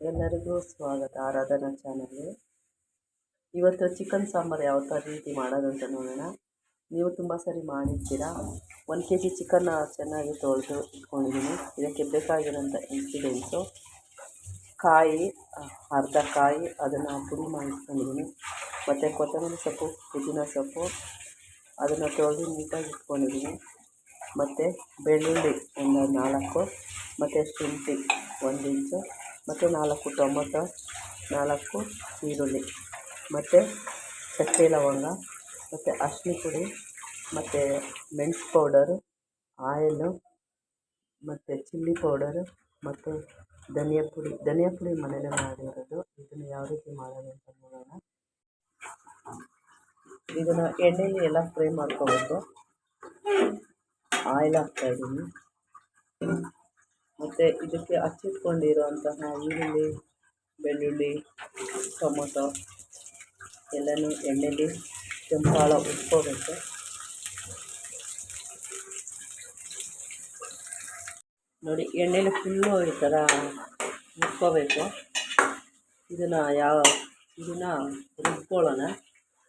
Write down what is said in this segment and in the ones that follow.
ಎಲ್ಲರಿಗೂ ಸ್ವಾಗತ ಆರಾಧನಾ ಚಾನಲ್ಗೆ. ಇವತ್ತು ಚಿಕನ್ ಸಾಂಬಾರು ಯಾವ ಥರ ರೀತಿ ಮಾಡೋದು ಅಂತ ನೋಡೋಣ. ನೀವು ತುಂಬ ಸರಿ ಮಾಡಿರ್ತೀರಾ ಒಂದು ಕೆ ಜಿ ಚಿಕನ್ನ ಚೆನ್ನಾಗಿ ತೊಳೆದು ಇಟ್ಕೊಂಡಿದ್ದೀನಿ. ಇದಕ್ಕೆ ಬೇಕಾಗಿರೋಂಥ ಇನ್ಸಿಡೆಂಟ್ಸು ಕಾಯಿ ಅರ್ಧ ಕಾಯಿ, ಅದನ್ನು ಪುಡಿ ಮಾಡಿ ಇಟ್ಕೊಂಡಿದ್ದೀನಿ. ಮತ್ತು ಕೊತ್ತಂಬರಿ ಸೊಪ್ಪು, ಪುದೀನ ಸೊಪ್ಪು, ಅದನ್ನು ತೊಳೆದು ನೀಟಾಗಿ ಇಟ್ಕೊಂಡಿದ್ದೀನಿ. ಮತ್ತು ಬೆಳ್ಳುಳ್ಳಿ ಒಂದು ನಾಲ್ಕು, ಮತ್ತು ಶುಂಠಿ ಒಂದು ಇಂಚು ಮತ್ತು ನಾಲ್ಕು ಟೊಮೊಟೊ, ನಾಲ್ಕು ಈರುಳ್ಳಿ, ಮತ್ತು ಚಕ್ಕೆ ಲವಂಗ, ಮತ್ತು ಅರಿಶಿನ ಪುಡಿ, ಮತ್ತು ಮೆಣಸು ಪೌಡರು, ಆಯಿಲು, ಮತ್ತು ಚಿಲ್ಲಿ ಪೌಡರು, ಮತ್ತು ಧನಿಯಾ ಪುಡಿ. ಧನಿಯಾ ಪುಡಿ ಮನೆಯಲ್ಲೇ ಮಾಡಿರೋದು. ಇದನ್ನು ಯಾವ ರೀತಿ ಮಾಡೋದು ಅಂತ ನೋಡೋಣ. ಇದನ್ನು ಎಣ್ಣೆಯಲ್ಲಿ ಎಲ್ಲ ಫ್ರೈ ಮಾಡ್ಕೋಬೇಕು. ಆಯಿಲ್ ಹಾಕ್ತಾಯಿದ್ದೀನಿ ಮತ್ತು ಇದಕ್ಕೆ ಹಚ್ಚಿಟ್ಕೊಂಡಿರೋಂತಹ ಈರುಳ್ಳಿ, ಬೆಳ್ಳುಳ್ಳಿ, ಟೊಮೊಟೊ ಎಲ್ಲನೂ ಎಣ್ಣೆಯಲ್ಲಿ ಕೆಂಪಾಳ ಉಟ್ಕೋಬೇಕು ನೋಡಿ, ಎಣ್ಣೆಲಿ ಫುಲ್ಲು ಈ ಥರ ಉಪ್ಕೋಬೇಕು ಇದನ್ನು ಯಾವ, ಇದನ್ನು ರುಬ್ಕೊಳ್ಳೋಣ.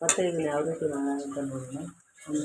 ಮತ್ತು ಇದನ್ನು ಯಾವ ರೀತಿ ಅಂತ ನೋಡೋಣ. ಒಂದು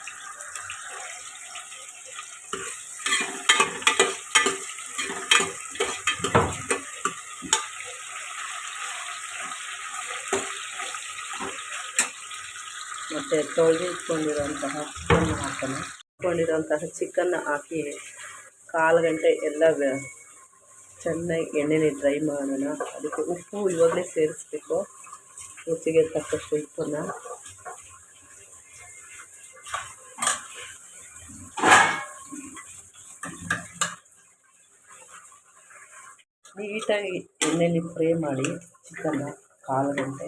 ಮತ್ತು ತೊಳೆದು ಇಟ್ಕೊಂಡಿರೋಂತಹ ಚಿಕನ್ ಹಾಕೋಣ. ಇಟ್ಕೊಂಡಿರೋಂತಹ ಚಿಕನ್ನ ಹಾಕಿ ಕಾಲು ಗಂಟೆ ಎಲ್ಲ ಚೆನ್ನಾಗಿ ಎಣ್ಣೆಲಿ ಡ್ರೈ ಮಾಡೋಣ. ಅದಕ್ಕೆ ಉಪ್ಪು ಇವಾಗಲೇ ಸೇರಿಸ್ಬೇಕು. ರುಚಿಗೆ ತಕ್ಕಷ್ಟು ಉಪ್ಪನ್ನು. ನೀಟಾಗಿ ಎಣ್ಣೆಲಿ ಫ್ರೈ ಮಾಡಿ ಚಿಕನ್ನ ಕಾಲು ಗಂಟೆ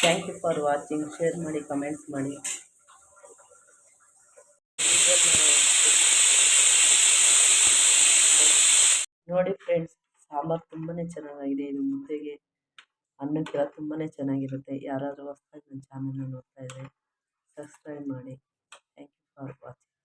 thank you for watching share ಮಾಡಿ ಕಮೆಂಟ್ಸ್ ಮಾಡಿ. ನೋಡಿ ಫ್ರೆಂಡ್ಸ್ ಸಾಂಬಾರು ತುಂಬಾ ಚೆನ್ನಾಗಿದೆ. ಇದು ಮುದ್ದೆಗೆ ಅನ್ನಕ್ಕೆಲ್ಲ ತುಂಬಾ ಚೆನ್ನಾಗಿರುತ್ತೆ. ಯಾರಾದರೂ ಹೊಸ್ದಾಗಿ ನನ್ನ ಚಾನಲ್ನ ನೋಡ್ತಾ ಇದ್ದರೆ ಸಬ್ಸ್ಕ್ರೈಬ್ ಮಾಡಿ. Thank you for watching